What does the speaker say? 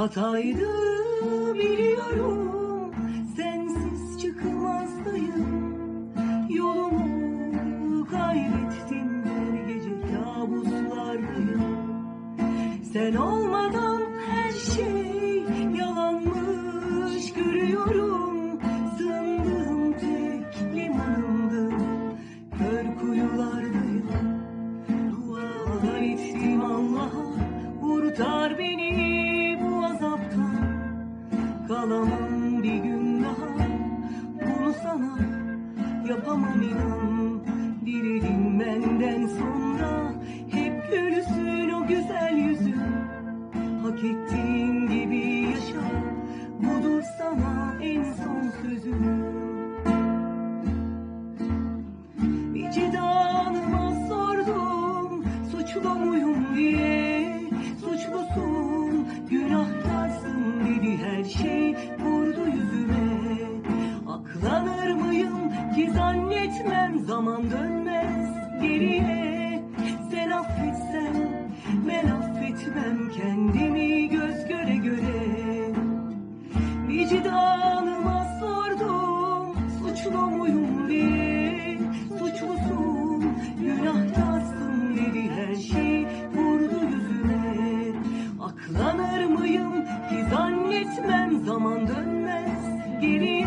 Hataydı biliyorum. Sensiz çıkmazdayım. Yolumu kaybettim her gece kabuslardayım. Sen olmadan her şey yapamam inan Diledim benden sonra. Hep gülsün o güzel yüzün Hak ettiğin gibi zannetmem zaman dönmez geriye. Sen affetsen ben affetmem kendimi göz göre göre. Vicdanıma sordum suçlu muyum diye. Suçlusun günahtarsın dedi her şey vurdu yüzüme. Aklanır mıyım ki zannetmem zaman dönmez geriye